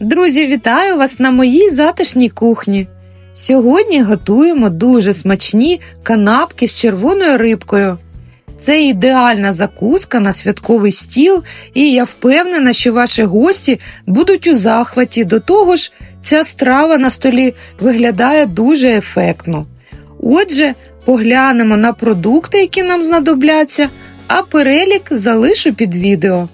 Друзі, вітаю вас на моїй затишній кухні. Сьогодні готуємо дуже смачні канапки з червоною рибкою. Це ідеальна закуска на святковий стіл, і я впевнена, що ваші гості будуть у захваті. До того ж, ця страва на столі виглядає дуже ефектно. Отже, поглянемо на продукти, які нам знадобляться, а перелік залишу під відео.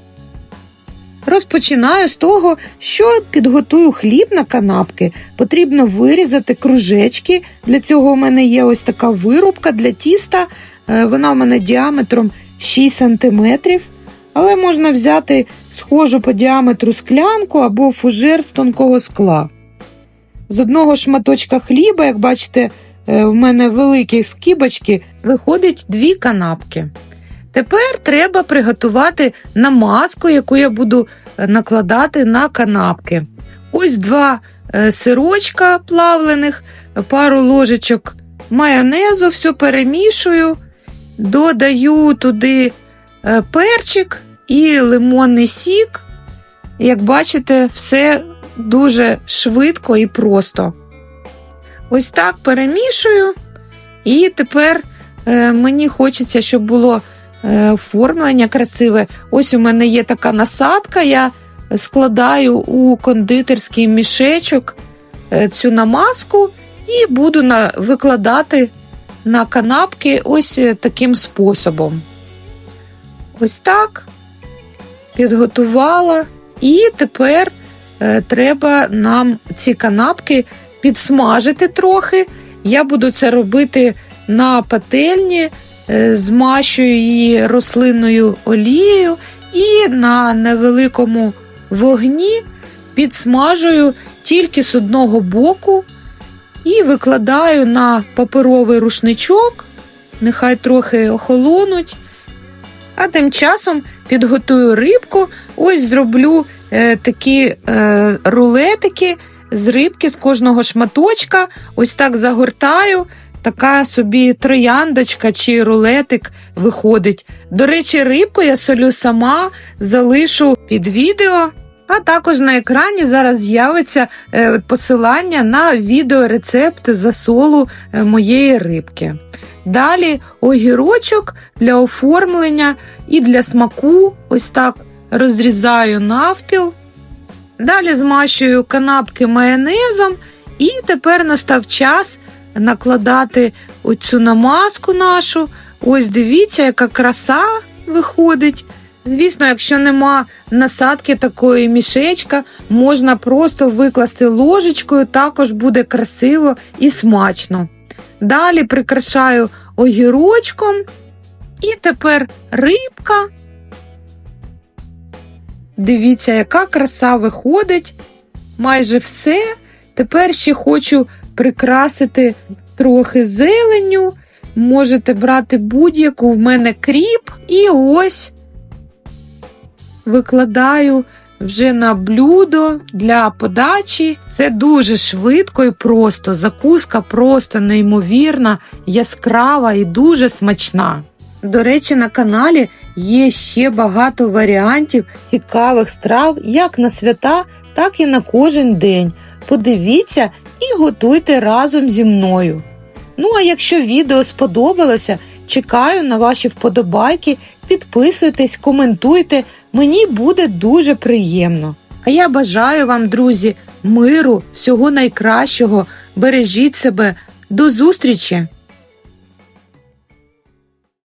Розпочинаю з того, що підготую хліб на канапки. Потрібно вирізати кружечки. Для цього у мене є ось така вирубка для тіста. Е, Вона у мене діаметром 6 см. Але можна взяти схожу по діаметру склянку або фужер з тонкого скла. З одного шматочка хліба, як бачите, е, в мене великі скибочки, виходить дві канапки. Тепер треба приготувати намазку, яку я буду е, накладати на канапки. Ось два е, сирочка плавлених, пару ложечок майонезу, все перемішую, додаю туди е, перчик і лимонний сік. Як бачите, все дуже швидко і просто. Ось так перемішую. І тепер мені хочеться, щоб було оформлення красиве. Ось у мене є така насадка, я складаю у кондитерський мішечок е, цю намазку і буду викладати на канапки ось е, таким способом. Ось так підготувала. І тепер е, треба нам ці канапки підсмажити трохи. Я буду це робити на пательні, е, змащую її рослинною олією і на невеликому вогні підсмажую тільки з одного боку і викладаю на паперовий рушничок, нехай трохи охолонуть. А тим часом підготую рибку, ось зроблю е, такі е, рулетики з рибки з кожного шматочка, ось так загортаю. Така собі трояндочка чи рулетик виходить. До речі, рибку я солю сама, залишу під відео. А також на екрані зараз з'явиться е, посилання на відеорецепт засолу е, моєї рибки. Далі огірочок для оформлення і для смаку, ось так розрізаю навпіл. Далі змащую канапки майонезом, і тепер настав час накладати оцю намазку нашу. Ось дивіться, яка краса виходить. Звісно, якщо нема насадки такої мішечка, можна просто викласти ложечкою, також буде красиво і смачно. Далі прикрашаю огірочком, і тепер рибка. Дивіться, яка краса виходить. Майже все. Тепер ще хочу прикрасити трохи зеленню. Можете брати будь-яку, в мене кріп, і ось викладаю вже на блюдо для подачі. Це дуже швидко і просто. Закуска просто неймовірна, яскрава і дуже смачна. До речі, на каналі є ще багато варіантів цікавих страв як на свята, так і на кожен день. Подивіться і готуйте разом зі мною. Ну а якщо відео сподобалося, чекаю на ваші вподобайки, підписуйтесь, коментуйте, мені буде дуже приємно. А я бажаю вам, друзі, миру, всього найкращого, бережіть себе, до зустрічі!